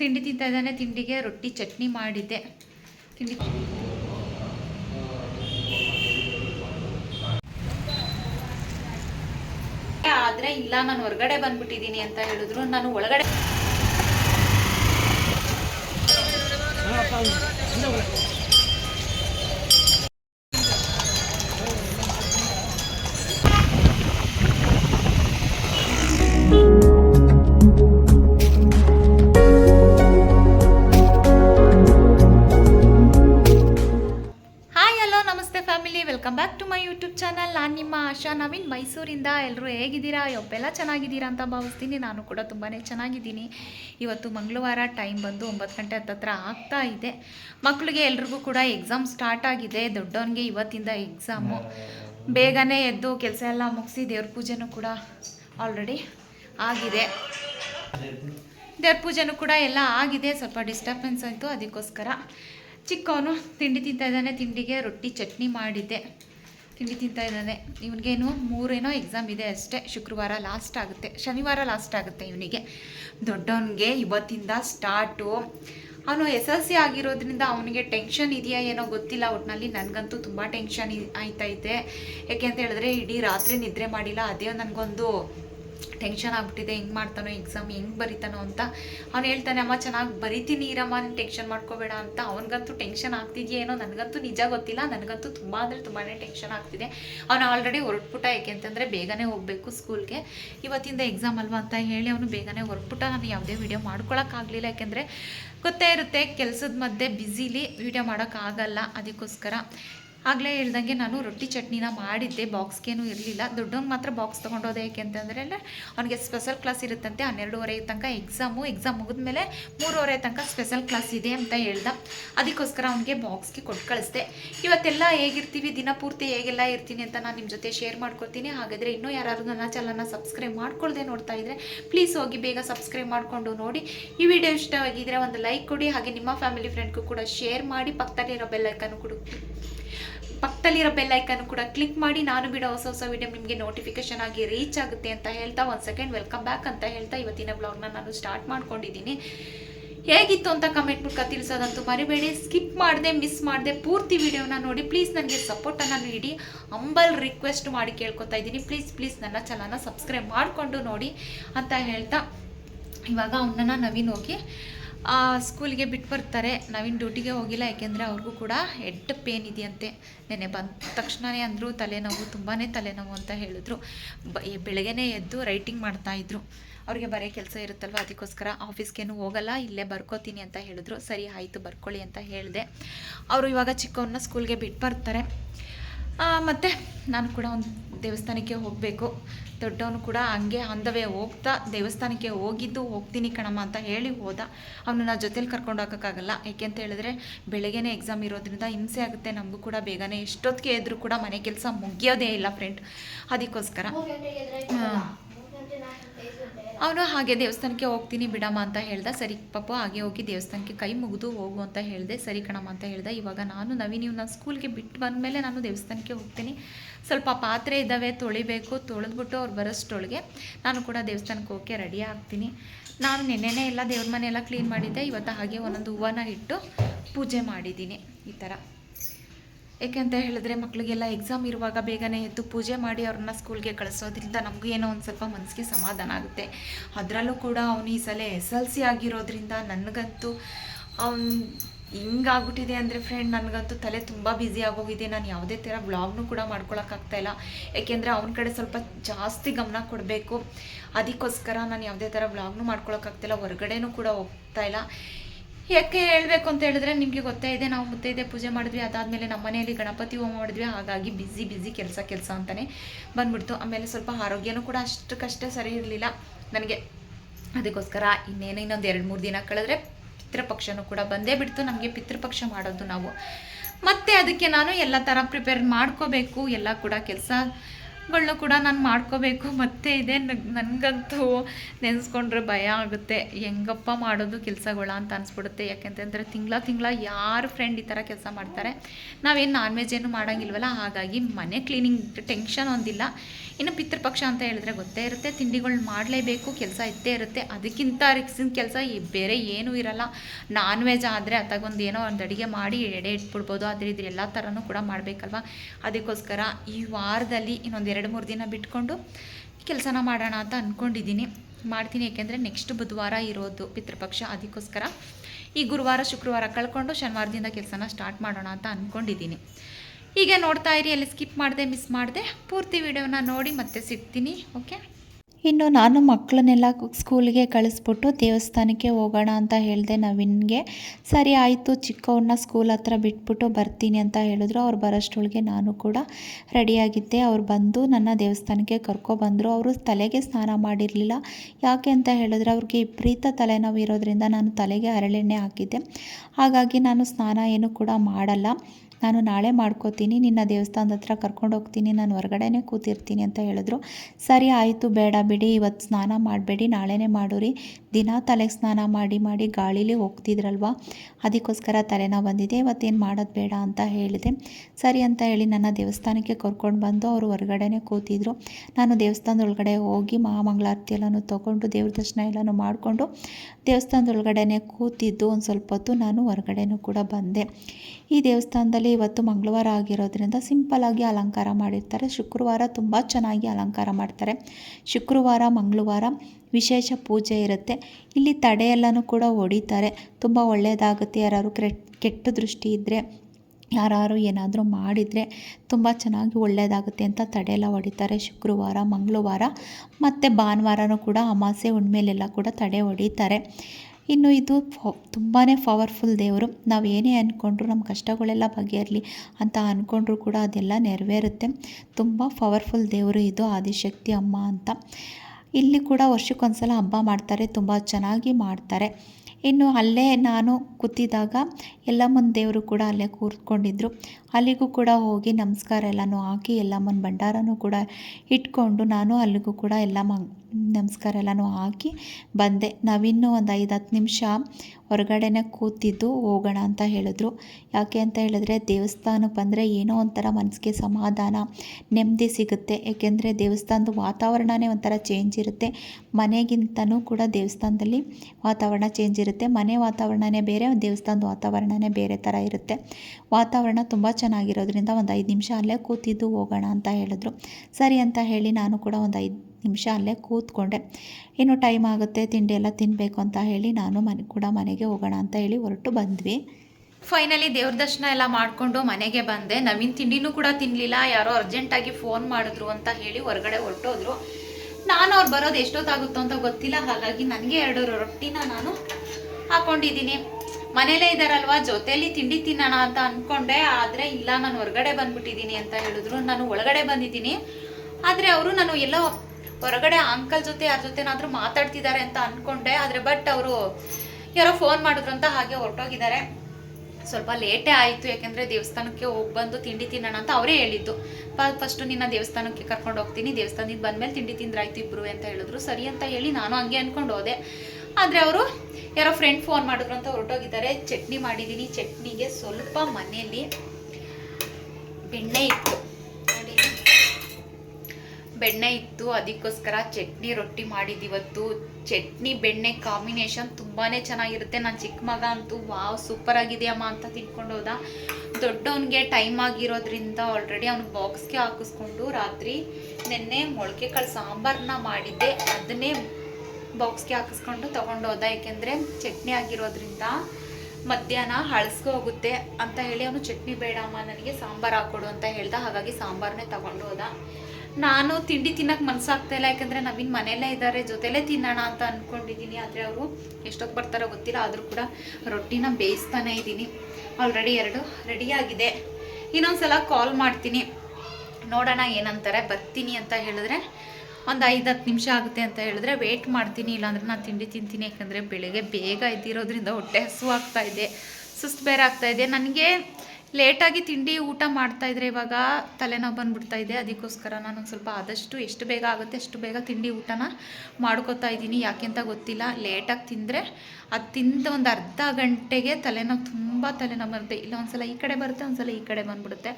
ತಿಂಡಿ ತಿಂತಾ ಇದ್ದಾನೆ, ತಿಂಡಿಗೆ ರೊಟ್ಟಿ ಚಟ್ನಿ ಮಾಡಿದ್ದೆ. ತಿಂಡಿ ಆದ್ರೆ ಇಲ್ಲ, ನಾನು ಹೊರಗಡೆ ಬಂದ್ಬಿಟ್ಟಿದ್ದೀನಿ ಅಂತ ಹೇಳಿದ್ರು. ನಾನು ಒಳಗಡೆ ಚಾನಲ್ ನಾನು ನಿಮ್ಮ ಆಶಾ ನವೀನ್. ಮೈಸೂರಿಂದ ಎಲ್ಲರೂ ಹೇಗಿದ್ದೀರಾ? ಒಬ್ಬೆಲ್ಲ ಚೆನ್ನಾಗಿದ್ದೀರಾ ಅಂತ ಭಾವಿಸ್ತೀನಿ. ನಾನು ಕೂಡ ತುಂಬಾ ಚೆನ್ನಾಗಿದ್ದೀನಿ. ಇವತ್ತು ಮಂಗಳವಾರ ಟೈಮ್ ಬಂದು ಒಂಬತ್ತು ಗಂಟೆ ಹತ್ತತ್ರ ಆಗ್ತಾ ಇದೆ. ಮಕ್ಕಳಿಗೆ ಎಲ್ರಿಗೂ ಕೂಡ ಎಕ್ಸಾಮ್ ಸ್ಟಾರ್ಟ್ ಆಗಿದೆ. ದೊಡ್ಡವನಿಗೆ ಇವತ್ತಿಂದ ಎಕ್ಸಾಮು. ಬೇಗನೆ ಎದ್ದು ಕೆಲಸ ಎಲ್ಲ ಮುಗಿಸಿ ದೇವ್ರ ಪೂಜೆನೂ ಕೂಡ ಆಲ್ರೆಡಿ ಆಗಿದೆ. ದೇವ್ರ ಪೂಜೆನೂ ಕೂಡ ಎಲ್ಲ ಆಗಿದೆ. ಸ್ವಲ್ಪ ಡಿಸ್ಟರ್ಬೆನ್ಸ್ ಆಯಿತು. ಅದಕ್ಕೋಸ್ಕರ ಚಿಕ್ಕವನು ತಿಂಡಿ ತಿಂತಾ ಇದ್ದಾನೆ. ತಿಂಡಿಗೆ ರೊಟ್ಟಿ ಚಟ್ನಿ ಮಾಡಿದ್ದೆ. ತಿಂಡಿ ತಿಂತಾ ಇದ್ದಾನೆ ಇವನಿಗೇನು ಮೂರೇನೋ ಎಕ್ಸಾಮ್ ಇದೆ ಅಷ್ಟೇ. ಶುಕ್ರವಾರ ಲಾಸ್ಟ್ ಆಗುತ್ತೆ. ಶನಿವಾರ ಲಾಸ್ಟ್ ಆಗುತ್ತೆ ಇವನಿಗೆ. ದೊಡ್ಡವನಿಗೆ ಇವತ್ತಿಂದ ಸ್ಟಾರ್ಟು ಅವನು ಎಸ್ ಎಲ್ ಸಿ ಆಗಿರೋದ್ರಿಂದ ಅವನಿಗೆ ಟೆನ್ಷನ್ ಇದೆಯಾ ಏನೋ ಗೊತ್ತಿಲ್ಲ. ಒಟ್ಟಿನಲ್ಲಿ ನನಗಂತೂ ತುಂಬ ಟೆನ್ಷನ್ ಆಯ್ತೈತೆ. ಯಾಕೆ ಅಂತ ಹೇಳಿದ್ರೆ ಇಡೀ ರಾತ್ರಿ ನಿದ್ರೆ ಮಾಡಿಲ್ಲ. ಅದೇ ನನಗೊಂದು ಟೆನ್ಷನ್ ಆಗ್ಬಿಟ್ಟಿದೆ, ಹೆಂಗೆ ಮಾಡ್ತಾನೋ ಎಕ್ಸಾಮ್ ಹೆಂಗೆ ಬರಿತಾನೋ ಅಂತ. ಅವ್ನು ಹೇಳ್ತಾನೆ, ಅಮ್ಮ, ಚೆನ್ನಾಗಿ ಬರಿತೀನಿ ಇರಮ್ಮ, ನೀನು ಟೆನ್ಷನ್ ಮಾಡ್ಕೋಬೇಡ ಅಂತ. ಅವನಿಗಂತೂ ಟೆನ್ಷನ್ ಆಗ್ತಿದೆಯೇನೋ ನನಗಂತೂ ನಿಜ ಗೊತ್ತಿಲ್ಲ, ನನಗಂತೂ ತುಂಬ ಅಂದರೆ ತುಂಬಾ ಟೆನ್ಷನ್ ಆಗ್ತಿದೆ. ಅವನು ಆಲ್ರೆಡಿ ಹೊರಟ್ಬಿಟ್ಟ, ಯಾಕೆ ಅಂತಂದರೆ ಬೇಗನೆ ಹೋಗಬೇಕು ಸ್ಕೂಲ್ಗೆ. ಇವತ್ತಿಂದ ಎಕ್ಸಾಮ್ ಅಲ್ವಾ ಅಂತ ಹೇಳಿ ಅವನು ಬೇಗನೆ ಹೊರಟ್ಬಿಟ್ಟ, ನಾನು ಯಾವುದೇ ವೀಡಿಯೋ ಮಾಡ್ಕೊಳಕ್ಕಾಗಲಿಲ್ಲ ಯಾಕೆಂದರೆ ಗೊತ್ತೇ ಇರುತ್ತೆ, ಕೆಲಸದ ಮಧ್ಯೆ ಬ್ಯುಸಿಲಿ ವೀಡಿಯೋ ಮಾಡೋಕ್ಕಾಗಲ್ಲ ಅದಕ್ಕೋಸ್ಕರ ಆಗಲೇ ಹೇಳ್ದಂಗೆ ನಾನು ರೊಟ್ಟಿ ಚಟ್ನಿನ ಮಾಡಿದ್ದೆ, ಬಾಕ್ಸ್ಗೇನು ಇರಲಿಲ್ಲ. ದೊಡ್ಡವ್ನು ಮಾತ್ರ ಬಾಕ್ಸ್ ತೊಗೊಂಡೋದೆ ಯಾಕೆ ಅಂತಂದರೆ ಅವನಿಗೆ ಸ್ಪೆಷಲ್ ಕ್ಲಾಸ್ ಇರುತ್ತಂತೆ, ಹನ್ನೆರಡೂವರೆ ತನಕ ಎಕ್ಸಾಮು ಎಕ್ಸಾಮ್ ಮುಗಿದ್ಮೇಲೆ ಮೂರುವರೆ ತನಕ ಸ್ಪೆಷಲ್ ಕ್ಲಾಸ್ ಇದೆ ಅಂತ ಹೇಳ್ದ. ಅದಕ್ಕೋಸ್ಕರ ಅವನಿಗೆ ಬಾಕ್ಸ್ಗೆ ಕೊಟ್ಟು ಕಳಿಸ್ದೆ. ಇವತ್ತೆಲ್ಲ ಹೇಗಿರ್ತೀವಿ, ದಿನ ಪೂರ್ತಿ ಹೇಗೆಲ್ಲ ಇರ್ತೀನಿ ಅಂತ ನಾನು ನಿಮ್ಮ ಜೊತೆ ಶೇರ್ ಮಾಡ್ಕೊತೀನಿ. ಹಾಗಾದರೆ ಇನ್ನೂ ಯಾರಾದರೂ ನನ್ನ ಚಾನಲ್ನ ಸಬ್ಸ್ಕ್ರೈಬ್ ಮಾಡ್ಕೊಳ್ದೆ ನೋಡ್ತಾ ಇದ್ದರೆ ಪ್ಲೀಸ್ ಹೋಗಿ ಬೇಗ ಸಬ್ಸ್ಕ್ರೈಬ್ ಮಾಡಿಕೊಂಡು ನೋಡಿ. ಈ ವಿಡಿಯೋ ಇಷ್ಟವಾಗಿದ್ದರೆ ಒಂದು ಲೈಕ್ ಕೊಡಿ, ಹಾಗೆ ನಿಮ್ಮ ಫ್ಯಾಮಿಲಿ ಫ್ರೆಂಡ್ಗೂ ಕೂಡ ಶೇರ್ ಮಾಡಿ, ಪಕ್ಕದಲ್ಲಿರೋ ಬೆಲ್ಲೈಕನ್ನು ಕೊಡು. ಪಕ್ಕದಲ್ಲಿರೋ ಬೆಲ್ ಐಕನ್ ಕೂಡ ಕ್ಲಿಕ್ ಮಾಡಿ ನಾನು ಬಿಡೋ ಹೊಸ ಹೊಸ ವಿಡಿಯೋ ನಿಮಗೆ ನೋಟಿಫಿಕೇಶನ್ ಆಗಿ ರೀಚ್ ಆಗುತ್ತೆ ಅಂತ ಹೇಳ್ತಾ ಒಂದು ಸೆಕೆಂಡ್ ವೆಲ್ಕಮ್ ಬ್ಯಾಕ್ ಅಂತ ಹೇಳ್ತಾ ಇವತ್ತಿನ ಬ್ಲಾಗ್ನ ನಾನು ಸ್ಟಾರ್ಟ್ ಮಾಡ್ಕೊಂಡಿದ್ದೀನಿ. ಹೇಗಿತ್ತು ಅಂತ ಕಮೆಂಟ್ ಮೂಲಕ ತಿಳಿಸೋದಂತೂ ಮರಿಬೇಡಿ. ಸ್ಕಿಪ್ ಮಾಡದೆ ಮಿಸ್ ಮಾಡದೆ, ಪೂರ್ತಿ ವಿಡಿಯೋನ ನೋಡಿ ಪ್ಲೀಸ್ ನನಗೆ ಸಪೋರ್ಟನ್ನು ನೀಡಿ. ಅಂಬಲ್ ರಿಕ್ವೆಸ್ಟ್ ಮಾಡಿ ಕೇಳ್ಕೊತಾ ಇದ್ದೀನಿ. ಪ್ಲೀಸ್ ಪ್ಲೀಸ್ ನನ್ನ ಚಾನಲ್ನ ಸಬ್ಸ್ಕ್ರೈಬ್ ಮಾಡಿಕೊಂಡು ನೋಡಿ ಅಂತ ಹೇಳ್ತಾ ಇವಾಗ ಅವನನ್ನು ನವೀನ್ ಹೋಗಿ ಸ್ಕೂಲಿಗೆ ಬಿಟ್ಟು ಬರ್ತಾರೆ. ನವೀನ್ ಡ್ಯೂಟಿಗೆ ಹೋಗಿಲ್ಲ, ಯಾಕೆಂದರೆ ಅವ್ರಿಗೂ ಕೂಡ ಹೆಡ್ ಪೇನ್ ಇದೆಯಂತೆ. ನೆನೆ ಬಂದ ತಕ್ಷಣವೇ ಅಂದರು ತಲೆನೋವು ತುಂಬಾ ತಲೆನೋವು ಅಂತ ಹೇಳಿದ್ರು. ಬ ಬೆಳಗ್ಗೆ ಎದ್ದು ರೈಟಿಂಗ್ ಮಾಡ್ತಾಯಿದ್ರು ಅವ್ರಿಗೆ ಬರೀ ಕೆಲಸ ಇರುತ್ತಲ್ವ, ಅದಕ್ಕೋಸ್ಕರ ಆಫೀಸ್ಗೇನು ಹೋಗಲ್ಲ, ಇಲ್ಲೇ ಬರ್ಕೋತೀನಿ ಅಂತ ಹೇಳಿದ್ರು. ಸರಿ, ಆಯಿತು, ಬರ್ಕೊಳ್ಳಿ ಅಂತ ಹೇಳಿದೆ. ಅವರು ಇವಾಗ ಚಿಕ್ಕವನ್ನ ಸ್ಕೂಲ್ಗೆ ಬಿಟ್ಟು ಬರ್ತಾರೆ. ಮತ್ತು ನಾನು ಕೂಡ ಒಂದು ದೇವಸ್ಥಾನಕ್ಕೆ ಹೋಗಬೇಕು. ದೊಡ್ಡವನು ಕೂಡ ಹಂಗೆ ಅಂದವೇ ಹೋಗ್ತಾ ದೇವಸ್ಥಾನಕ್ಕೆ ಹೋಗಿದ್ದು ಹೋಗ್ತೀನಿ ಕಣಮ್ಮ ಅಂತ ಹೇಳಿ ಹೋದ. ಅವನು ನಾನು ಜೊತೇಲಿ ಕರ್ಕೊಂಡು ಹೋಗೋಕ್ಕಾಗಲ್ಲ. ಯಾಕೆ ಅಂತ ಹೇಳಿದ್ರೆ ಬೆಳಗ್ಗೆನೇ ಎಕ್ಸಾಮ್ ಇರೋದ್ರಿಂದ ಹಿಂಸೆ ಆಗುತ್ತೆ. ನಮಗೂ ಕೂಡ ಬೇಗನೆ ಎಷ್ಟೊತ್ತಿಗೆ ಇದ್ದರೂ ಕೂಡ ಮನೆ ಕೆಲಸ ಮುಗಿಯೋದೇ ಇಲ್ಲ ಫ್ರೆಂಡ್ ಅದಕ್ಕೋಸ್ಕರ. ಅವನು ಹಾಗೆ, ದೇವಸ್ಥಾನಕ್ಕೆ ಹೋಗ್ತೀನಿ ಬಿಡಮ್ಮ ಅಂತ ಹೇಳ್ದ. ಸರಿ, ಪಾಪ ಹಾಗೆ ಹೋಗಿ ದೇವಸ್ಥಾನಕ್ಕೆ ಕೈ ಮುಗಿದು ಹೋಗು ಅಂತ ಹೇಳಿದೆ. ಸರಿ ಕಣಮ್ಮ ಅಂತ ಹೇಳ್ದೆ. ಇವಾಗ ನಾನು ನವೀನ್ ನಾನು ಸ್ಕೂಲ್ಗೆ ಬಿಟ್ಟು ಬಂದಮೇಲೆ ನಾನು ದೇವಸ್ಥಾನಕ್ಕೆ ಹೋಗ್ತೀನಿ. ಸ್ವಲ್ಪ ಪಾತ್ರೆ ಇದ್ದಾವೆ, ತೊಳಿಬೇಕು. ತೊಳೆದ್ಬಿಟ್ಟು ಅವ್ರು ಬರೋಷ್ಟೊಳಗೆ ನಾನು ಕೂಡ ದೇವಸ್ಥಾನಕ್ಕೆ ಹೋಗಿ ರೆಡಿ ಆಗ್ತೀನಿ. ನಾನು ನೆನ್ನೆನೇ ಎಲ್ಲ ದೇವ್ರ ಮನೆ ಎಲ್ಲ ಕ್ಲೀನ್ ಮಾಡಿದ್ದೆ. ಇವತ್ತು ಹಾಗೆ ಒಂದೊಂದು ಹೂವನ್ನ ಇಟ್ಟು ಪೂಜೆ ಮಾಡಿದ್ದೀನಿ ಈ ಥರ. ಏಕೆ ಅಂತ ಹೇಳಿದ್ರೆ ಮಕ್ಕಳಿಗೆಲ್ಲ ಎಕ್ಸಾಮ್ ಇರುವಾಗ ಬೇಗನೆ ಎದ್ದು ಪೂಜೆ ಮಾಡಿ ಅವ್ರನ್ನ ಸ್ಕೂಲ್ಗೆ ಕಳಿಸೋದ್ರಿಂದ ನಮಗೂ ಏನೋ ಒಂದು ಸ್ವಲ್ಪ ಮನಸ್ಸಿಗೆ ಸಮಾಧಾನ ಆಗುತ್ತೆ. ಅದರಲ್ಲೂ ಕೂಡ ಅವನು ಈ ಸಲ ಎಸ್ ಎಲ್ ಸಿ ಆಗಿರೋದ್ರಿಂದ ನನಗಂತೂ, ಅವ್ನು ಹಿಂಗಾಗ್ಬಿಟ್ಟಿದೆ ಅಂದರೆ ಫ್ರೆಂಡ್ ನನಗಂತೂ ತಲೆ ತುಂಬ ಬ್ಯುಸಿ ಆಗೋಗಿದೆ. ನಾನು ಯಾವುದೇ ಥರ ವ್ಲಾಗ್ನು ಕೂಡ ಇಲ್ಲ. ಏಕೆಂದರೆ ಅವನ ಕಡೆ ಸ್ವಲ್ಪ ಜಾಸ್ತಿ ಗಮನ ಕೊಡಬೇಕು. ಅದಕ್ಕೋಸ್ಕರ ನಾನು ಯಾವುದೇ ಥರ ವ್ಲಾಗ್ನು ಮಾಡ್ಕೊಳಕ್ಕಾಗ್ತಾಯಿಲ್ಲ ಹೊರಗಡೆನೂ ಕೂಡ ಹೋಗ್ತಾ ಇಲ್ಲ. ಯಾಕೆ ಹೇಳಬೇಕು ಅಂತ ಹೇಳಿದ್ರೆ ನಿಮಗೆ ಗೊತ್ತೇ ಇದೆ, ನಾವು ಮುತ್ತೈದೆ ಪೂಜೆ ಮಾಡಿದ್ವಿ, ಅದಾದಮೇಲೆ ನಮ್ಮ ಮನೆಯಲ್ಲಿ ಗಣಪತಿ ಹೋಮ ಮಾಡಿದ್ವಿ, ಹಾಗಾಗಿ ಬ್ಯುಸಿ ಬ್ಯುಸಿ ಕೆಲಸ ಕೆಲಸ ಅಂತಲೇ ಬಂದ್ಬಿಡ್ತು. ಆಮೇಲೆ ಸ್ವಲ್ಪ ಆರೋಗ್ಯನೂ ಕೂಡ ಅಷ್ಟಕ್ಕಷ್ಟೇ ಸರಿ ಇರಲಿಲ್ಲ. ನನಗೆ ಅದಕ್ಕೋಸ್ಕರ ಇನ್ನೇನು ಇನ್ನೊಂದು ಎರಡು ಮೂರು ದಿನ ಕಳೆದ್ರೆ ಪಿತೃಪಕ್ಷನೂ ಕೂಡ ಬಂದೇ ಬಿಡ್ತು. ನಮಗೆ ಪಿತೃಪಕ್ಷ ಮಾಡೋದು ನಾವು. ಮತ್ತೆ ಅದಕ್ಕೆ ನಾನು ಎಲ್ಲ ಥರ ಪ್ರಿಪೇರ್ ಮಾಡ್ಕೋಬೇಕು. ಎಲ್ಲ ಕೂಡ ಕೆಲಸ ಗಳನ್ನೂ ಕೂಡ ನಾನು ಮಾಡ್ಕೋಬೇಕು. ಮತ್ತೆ ಇದೆ ನನಗಂತೂ ನೆನೆಸ್ಕೊಂಡ್ರೆ ಭಯ ಆಗುತ್ತೆ. ಹೆಂಗಪ್ಪ ಮಾಡೋದು ಕೆಲಸಗಳ ಅಂತ ಅನಿಸ್ಬಿಡುತ್ತೆ. ಯಾಕೆಂತಂದರೆ ತಿಂಗಳ ತಿಂಗಳ ಯಾರು ಫ್ರೆಂಡ್ ಈ ಥರ ಕೆಲಸ ಮಾಡ್ತಾರೆ. ನಾವೇನು ನಾನ್ ವೆಜ್ ಏನು ಮಾಡೋಂಗಿಲ್ವಲ್ಲ? ಹಾಗಾಗಿ ಮನೆ ಕ್ಲೀನಿಂಗ್ ಟೆನ್ಷನ್ ಒಂದಿಲ್ಲ. ಇನ್ನು ಪಿತೃಪಕ್ಷ ಅಂತ ಹೇಳಿದ್ರೆ ಗೊತ್ತೇ ಇರುತ್ತೆ. ತಿಂಡಿಗಳು ಮಾಡಲೇಬೇಕು. ಕೆಲಸ ಇದ್ದೇ ಇರುತ್ತೆ. ಅದಕ್ಕಿಂತ ರಿಕ್ಸಿನ ಕೆಲಸ ಬೇರೆ ಏನೂ ಇರಲ್ಲ. ನಾನ್ ವೆಜ್ ಆದರೆ ಅತ್ತಾಗೊಂದು ಏನೋ ಒಂದು ಅಡುಗೆ ಮಾಡಿ ಎಡೆ ಇಟ್ಬಿಡ್ಬೋದು. ಆದರೆ ಇದ್ರ ಎಲ್ಲ ಥರನೂ ಕೂಡ ಮಾಡಬೇಕಲ್ವ? ಅದಕ್ಕೋಸ್ಕರ ಈ ವಾರದಲ್ಲಿ ಇನ್ನೊಂದು ಎರಡು ಮೂರು ದಿನ ಬಿಟ್ಕೊಂಡು ಕೆಲಸನ ಮಾಡೋಣ ಅಂತ ಅಂದ್ಕೊಂಡಿದ್ದೀನಿ ಮಾಡ್ತೀನಿ ಏಕೆಂದರೆ ನೆಕ್ಸ್ಟ್ ಬುಧವಾರ ಇರೋದು ಪಿತೃಪಕ್ಷ, ಅದಕ್ಕೋಸ್ಕರ ಈ ಗುರುವಾರ, ಶುಕ್ರವಾರ ಕಳ್ಕೊಂಡು ಶನಿವಾರದಿಂದ ಕೆಲಸನ ಸ್ಟಾರ್ಟ್ ಮಾಡೋಣ ಅಂತ ಅಂದ್ಕೊಂಡಿದ್ದೀನಿ ಹೀಗೆ ನೋಡ್ತಾ ಇರಿ ಅಲ್ಲಿ ಸ್ಕಿಪ್ ಮಾಡಿದೆ ಮಿಸ್ ಮಾಡಿದೆ, ಪೂರ್ತಿ ವಿಡಿಯೋನ ನೋಡಿ ಮತ್ತೆ ಸಿಗ್ತೀನಿ ಓಕೆ ಇನ್ನು ನಾನು ಮಕ್ಕಳನ್ನೆಲ್ಲ ಸ್ಕೂಲ್ಗೆ ಕಳಿಸ್ಬಿಟ್ಟು ದೇವಸ್ಥಾನಕ್ಕೆ ಹೋಗೋಣ ಅಂತ ಹೇಳಿದೆ ನವೀನ್ಗೆ. ಸರಿ ಆಯಿತು ಚಿಕ್ಕವ್ರನ್ನ ಸ್ಕೂಲ್ ಹತ್ರ ಬಿಟ್ಬಿಟ್ಟು ಬರ್ತೀನಿ ಅಂತ ಹೇಳಿದ್ರು. ಅವ್ರು ಬರೋಷ್ಟೊಳಗೆ ನಾನು ಕೂಡ ರೆಡಿಯಾಗಿದ್ದೆ. ಅವ್ರು ಬಂದು ನನ್ನ ದೇವಸ್ಥಾನಕ್ಕೆ ಕರ್ಕೊಬಂದರು. ಅವರು ತಲೆಗೆ ಸ್ನಾನ ಮಾಡಿರಲಿಲ್ಲ. ಯಾಕೆ ಅಂತ ಹೇಳಿದ್ರೆ ಅವ್ರಿಗೆ ವಿಪರೀತ ತಲೆನೋವು ಇರೋದ್ರಿಂದ ನಾನು ತಲೆಗೆ ಹರಳೆಣ್ಣೆ ಹಾಕಿದ್ದೆ. ಹಾಗಾಗಿ ನಾನು ಸ್ನಾನ ಏನು ಕೂಡ ಮಾಡಲ್ಲ. ನಾನು ನಾಳೆ ಮಾಡ್ಕೋತೀನಿ, ನಿನ್ನ ದೇವಸ್ಥಾನದ ಹತ್ರ ಕರ್ಕೊಂಡು ಹೋಗ್ತೀನಿ, ನಾನು ಹೊರಗಡೆನೇ ಕೂತಿರ್ತೀನಿ ಅಂತ ಹೇಳಿದ್ರು. ಸರಿ, ಆಯಿತು, ಬೇಡ ಬಿಡಿ, ಇವತ್ತು ಸ್ನಾನ ಮಾಡಬೇಡಿ, ನಾಳೆನೇ ಮಾಡೋರಿ. ದಿನ ತಲೆಗೆ ಸ್ನಾನ ಮಾಡಿ ಮಾಡಿ ಗಾಳಿಲಿ ಹೋಗ್ತಿದ್ರಲ್ವ? ಅದಕ್ಕೋಸ್ಕರ ತಲೆನೋವು ಬಂದಿದೆ. ಇವತ್ತೇನು ಮಾಡೋದು ಬೇಡ ಅಂತ ಹೇಳಿದೆ. ಸರಿ ಅಂತ ಹೇಳಿ ನನ್ನ ದೇವಸ್ಥಾನಕ್ಕೆ ಕರ್ಕೊಂಡು ಬಂದು ಅವರು ಹೊರಗಡೆನೇ ಕೂತಿದ್ರು. ನಾನು ದೇವಸ್ಥಾನದ ಒಳಗಡೆ ಹೋಗಿ ಮಹಾಮಂಗಳಾರತಿ ಎಲ್ಲನೂ ತೊಗೊಂಡು, ದೇವ್ರ ದರ್ಶನ ಎಲ್ಲನೂ ಮಾಡಿಕೊಂಡು ದೇವಸ್ಥಾನದ ಒಳಗಡೆನೇ ಕೂತಿದ್ದು. ಒಂದು ಸ್ವಲ್ಪ ಹೊತ್ತು ನಾನು ಹೊರಗಡೆನೂ ಕೂಡ ಬಂದೆ. ಈ ದೇವಸ್ಥಾನದಲ್ಲಿ ಇವತ್ತು ಮಂಗಳವಾರ ಆಗಿರೋದ್ರಿಂದ ಸಿಂಪಲ್ಲಾಗಿ ಅಲಂಕಾರ ಮಾಡಿರ್ತಾರೆ. ಶುಕ್ರವಾರ ತುಂಬ ಚೆನ್ನಾಗಿ ಅಲಂಕಾರ ಮಾಡ್ತಾರೆ. ಶುಕ್ರವಾರ, ಮಂಗಳವಾರ ವಿಶೇಷ ಪೂಜೆ ಇರುತ್ತೆ. ಇಲ್ಲಿ ತಡೆ ಎಲ್ಲನೂ ಕೂಡ ಹೊಡಿತಾರೆ. ತುಂಬ ಒಳ್ಳೆಯದಾಗುತ್ತೆ ಯಾರು ಕೆಟ್ಟ ದೃಷ್ಟಿ ಇದ್ದರೆ ಯಾರು ಏನಾದರೂ ಮಾಡಿದರೆ ತುಂಬ ಚೆನ್ನಾಗಿ ಒಳ್ಳೆಯದಾಗುತ್ತೆ ಅಂತ ತಡೆ ಎಲ್ಲ ಹೊಡಿತಾರೆ. ಶುಕ್ರವಾರ, ಮಂಗಳವಾರ ಮತ್ತು ಭಾನುವಾರನೂ ಕೂಡ ಅಮಾಸೆ ಹುಣ್ಮೇಲೆಲ್ಲ ಕೂಡ ತಡೆ ಹೊಡಿತಾರೆ. ಇನ್ನು ಇದು ತುಂಬಾ ಪವರ್ಫುಲ್ ದೇವರು. ನಾವು ಏನೇ ಅಂದ್ಕೊಂಡ್ರು ನಮ್ಮ ಕಷ್ಟಗಳೆಲ್ಲ ಬಗೆಯರಲಿ ಅಂತ ಅಂದ್ಕೊಂಡ್ರು ಕೂಡ ಅದೆಲ್ಲ ನೆರವೇರುತ್ತೆ. ತುಂಬ ಪವರ್ಫುಲ್ ದೇವರು ಇದು. ಆದಿಶಕ್ತಿ ಅಮ್ಮ ಅಂತ. ಇಲ್ಲಿ ಕೂಡ ವರ್ಷಕ್ಕೊಂದ್ಸಲ ಹಬ್ಬ ಮಾಡ್ತಾರೆ, ತುಂಬ ಚೆನ್ನಾಗಿ ಮಾಡ್ತಾರೆ. ಇನ್ನು ಅಲ್ಲೇ ನಾನು ಕೂತಿದ್ದಾಗ ಎಲ್ಲಮ್ಮನ ದೇವರು ಕೂಡ ಅಲ್ಲೇ ಕೂತ್ಕೊಂಡಿದ್ರು. ಅಲ್ಲಿಗೂ ಕೂಡ ಹೋಗಿ ನಮಸ್ಕಾರ ಎಲ್ಲನೂ ಹಾಕಿ ಎಲ್ಲಮ್ಮನ ಭಂಡಾರನೂ ಕೂಡ ಇಟ್ಕೊಂಡು ನಾನು ಅಲ್ಲಿಗೂ ಕೂಡ ಎಲ್ಲಮ್ಮ ನಮಸ್ಕಾರ ಎಲ್ಲನೂ ಹಾಕಿ ಬಂದೆ. ನಾವಿನ್ನೂ ಒಂದು ಐದು ಹತ್ತು ನಿಮಿಷ ಹೊರಗಡೆನೇ ಕೂತಿದ್ದು ಹೋಗೋಣ ಅಂತ ಹೇಳಿದ್ರು. ಯಾಕೆ ಅಂತ ಹೇಳಿದ್ರೆ ದೇವಸ್ಥಾನಕ್ಕೆ ಬಂದರೆ ಏನೋ ಒಂಥರ ಮನಸ್ಸಿಗೆ ಸಮಾಧಾನ, ನೆಮ್ಮದಿ ಸಿಗುತ್ತೆ. ಏಕೆಂದರೆ ದೇವಸ್ಥಾನದ ವಾತಾವರಣವೇ ಒಂಥರ ಚೇಂಜ್ ಇರುತ್ತೆ. ಮನೆಗಿಂತನೂ ಕೂಡ ದೇವಸ್ಥಾನದಲ್ಲಿ ವಾತಾವರಣ ಚೇಂಜ್ ಇರುತ್ತೆ. ಮನೆ ವಾತಾವರಣನೇ ಬೇರೆ, ದೇವಸ್ಥಾನದ ವಾತಾವರಣವೇ ಬೇರೆ ಥರ ಇರುತ್ತೆ. ವಾತಾವರಣ ತುಂಬ ಚೆನ್ನಾಗಿರೋದ್ರಿಂದ ಒಂದು ಐದು ನಿಮಿಷ ಅಲ್ಲೇ ಕೂತಿದ್ದು ಹೋಗೋಣ ಅಂತ ಹೇಳಿದ್ರು. ಸರಿ ಅಂತ ಹೇಳಿ ನಾನು ಕೂಡ ಒಂದು ಐದು ನಿಮಿಷ ಅಲ್ಲೇ ಕೂತ್ಕೊಂಡೆ. ಏನು ಟೈಮ್ ಆಗುತ್ತೆ, ತಿಂಡಿ ಎಲ್ಲ ತಿನ್ನಬೇಕು ಅಂತ ಹೇಳಿ ನಾನು ಮನೆ ಕೂಡ ಮನೆಗೆ ಹೋಗೋಣ ಅಂತ ಹೇಳಿ ಹೊರಟು ಬಂದ್ವಿ. ಫೈನಲಿ ದೇವ್ರ ದರ್ಶನ ಎಲ್ಲ ಮಾಡಿಕೊಂಡು ಮನೆಗೆ ಬಂದೆ. ನವೀನ್ ತಿಂಡಿನೂ ಕೂಡ ತಿನ್ನಲಿಲ್ಲ ಯಾರೋ ಅರ್ಜೆಂಟಾಗಿ ಫೋನ್ ಮಾಡಿದ್ರು ಅಂತ ಹೇಳಿ ಹೊರಗಡೆ ಹೊರಟೋದ್ರು. ನಾನು ಅವ್ರು ಬರೋದು ಎಷ್ಟೊತ್ತಾಗುತ್ತೋ ಅಂತ ಗೊತ್ತಿಲ್ಲ, ಹಾಗಾಗಿ ನನಗೆ ಎರಡು ರೊಟ್ಟಿನ ನಾನು ಹಾಕೊಂಡಿದ್ದೀನಿ. ಮನೇಲೇ ಇದ್ದಾರಲ್ವಾ ಜೊತೆಲಿ ತಿಂಡಿ ತಿನ್ನೋಣ ಅಂತ ಅಂದ್ಕೊಂಡೆ ಆದರೆ ಇಲ್ಲ, ನಾನು ಹೊರಗಡೆ ಬಂದ್ಬಿಟ್ಟಿದ್ದೀನಿ ಅಂತ ಹೇಳಿದ್ರು. ನಾನು ಒಳಗಡೆ ಬಂದಿದ್ದೀನಿ. ಆದರೆ ಅವರು ನಾನು ಎಲ್ಲೋ ಹೊರಗಡೆ ಅಂಕಲ್ ಜೊತೆ, ಯಾರ ಜೊತೆನಾದರೂ ಮಾತಾಡ್ತಿದ್ದಾರೆ ಅಂತ ಅಂದ್ಕೊಂಡೆ ಆದರೆ ಬಟ್ ಅವರು ಯಾರೋ ಫೋನ್ ಮಾಡಿದ್ರು ಅಂತ ಹಾಗೆ ಹೊರಟೋಗಿದ್ದಾರೆ. ಸ್ವಲ್ಪ ಲೇಟೇ ಆಯಿತು, ಯಾಕೆಂದರೆ ದೇವಸ್ಥಾನಕ್ಕೆ ಹೋಗಿ ಬಂದು ತಿಂಡಿ ತಿನ್ನೋಣ ಅಂತ ಅವರೇ ಹೇಳಿದ್ದು. ಫಸ್ಟು ನಿನ್ನ ದೇವಸ್ಥಾನಕ್ಕೆ ಕರ್ಕೊಂಡು ಹೋಗ್ತೀನಿ ದೇವಸ್ಥಾನದಿಂದ ಬಂದಮೇಲೆ ತಿಂಡಿ ತಿಂದ್ರಾಯ್ತು ಇಬ್ರು ಅಂತ ಹೇಳಿದ್ರು. ಸರಿ ಅಂತ ಹೇಳಿ ನಾನು ಹಂಗೆ ಅಂದ್ಕೊಂಡು ಹೋದೆ. ಆದರೆ ಅವರು ಯಾರೋ ಫ್ರೆಂಡ್ ಫೋನ್ ಮಾಡಿದ್ರು ಅಂತ ಹೊರಟೋಗಿದ್ದಾರೆ. ಚಟ್ನಿ ಮಾಡಿದ್ದೀನಿ ಚಟ್ನಿಗೆ ಸ್ವಲ್ಪ ಮನೆಯಲ್ಲಿ ಬೆಣ್ಣೆ ಇತ್ತು. ಬೆಣ್ಣೆ ಇತ್ತು, ಅದಕ್ಕೋಸ್ಕರ ಚಟ್ನಿ ರೊಟ್ಟಿ ಮಾಡಿದ್ದಿವತ್ತು ಚಟ್ನಿ, ಬೆಣ್ಣೆ ಕಾಂಬಿನೇಷನ್ ತುಂಬಾ ಚೆನ್ನಾಗಿರುತ್ತೆ. ನಾನು ಚಿಕ್ಕ ಮಗ ಅಂತೂ, ವಾವ್ ಸೂಪರ್ ಆಗಿದೆ ಅಮ್ಮ ಅಂತ ತಿನ್ಕೊಂಡು ಹೋದ. ದೊಡ್ಡವನಿಗೆ ಟೈಮ್ ಆಗಿರೋದ್ರಿಂದ ಆಲ್ರೆಡಿ ಅವ್ನು ಬಾಕ್ಸ್ಗೆ ಹಾಕಿಸ್ಕೊಂಡು ರಾತ್ರಿ ನೆನ್ನೆ ಮೊಳಕೆ ಕಾಳು ಸಾಂಬಾರನ್ನ ಮಾಡಿದ್ದೆ. ಅದನ್ನೇ ಬಾಕ್ಸ್ಗೆ ಹಾಕಿಸ್ಕೊಂಡು ತೊಗೊಂಡೋದ ಏಕೆಂದರೆ ಚಟ್ನಿ ಆಗಿರೋದ್ರಿಂದ ಮಧ್ಯಾಹ್ನ ಹಳಸ್ಕೊ ಹೋಗುತ್ತೆ ಅಂತ ಹೇಳಿ ಅವನು, ಚಟ್ನಿ ಬೇಡಮ್ಮ, ನನಗೆ ಸಾಂಬಾರು ಹಾಕ್ಕೊಡು ಅಂತ ಹೇಳ್ದ. ಹಾಗಾಗಿ ಸಾಂಬಾರನ್ನೇ ತಗೊಂಡು ಹೋದ. ನಾನು ತಿಂಡಿ ತಿನ್ನಕ್ಕೆ ಮನಸ್ಸಾಗ್ತಾ ಇಲ್ಲ, ಯಾಕಂದರೆ ನವೀನ್ ಮನೆಯಲ್ಲೇ ಇದ್ದಾರೆ ಜೊತೆಲೇ ತಿನ್ನೋಣ ಅಂತ ಅಂದ್ಕೊಂಡಿದ್ದೀನಿ ಆದರೆ ಅವರು ಎಷ್ಟೊತ್ತು ಬರ್ತಾರೋ ಗೊತ್ತಿಲ್ಲ, ಆದರೂ ಕೂಡ ರೊಟ್ಟಿನ ಬೇಯಿಸ್ತಾನೆ ಇದ್ದೀನಿ. ಆಲ್ರೆಡಿ ಎರಡು ರೆಡಿಯಾಗಿದೆ ಇನ್ನೊಂದು ಸಲ ಕಾಲ್ ಮಾಡ್ತೀನಿ. ನೋಡೋಣ ಏನಂತಾರೆ, ಬರ್ತೀನಿ ಅಂತ ಹೇಳಿದ್ರೆ ಒಂದು ಐದು ಹತ್ತು ನಿಮಿಷ ಆಗುತ್ತೆ ಅಂತ ಹೇಳಿದ್ರೆ ವೆಯ್ಟ್ ಮಾಡ್ತೀನಿ, ಇಲ್ಲಾಂದ್ರೆ ನಾನು ತಿಂಡಿ ತಿಂತೀನಿ, ಯಾಕಂದರೆ ಬೆಳಗ್ಗೆ ಬೇಗ ಇದ್ದಿರೋದ್ರಿಂದ ಹೊಟ್ಟೆ ಹಸು ಆಗ್ತಾ ಇದೆ, ಸುಸ್ತು ಬೇರೆ ಆಗ್ತಾ ಇದೆ. ನನಗೆ ಲೇಟಾಗಿ ತಿಂಡಿ ಊಟ ಮಾಡ್ತಾ ಇದ್ರೆ ಇವಾಗ ತಲೆನೋವು ಬಂದ್ಬಿಡ್ತಾ ಇದೆ. ಅದಕ್ಕೋಸ್ಕರ ನಾನು ಒಂದು ಸ್ವಲ್ಪ ಆದಷ್ಟು ಎಷ್ಟು ಬೇಗ ಆಗುತ್ತೆ ಅಷ್ಟು ಬೇಗ ತಿಂಡಿ ಊಟನ ಮಾಡ್ಕೋತಾ ಇದ್ದೀನಿ. ಯಾಕೆಂತ ಗೊತ್ತಿಲ್ಲ. ಲೇಟಾಗಿ ತಿಂದರೆ ಅದು ತಿಂದ ಒಂದು ಅರ್ಧ ಗಂಟೆಗೆ ತಲೆನೋವು ತುಂಬ ತಲೆನೋವು ಬರುತ್ತೆ. ಇಲ್ಲ, ಒಂದ್ಸಲ ಈ ಕಡೆ ಬರುತ್ತೆ, ಒಂದ್ಸಲ ಈ ಕಡೆ ಬಂದ್ಬಿಡುತ್ತೆ.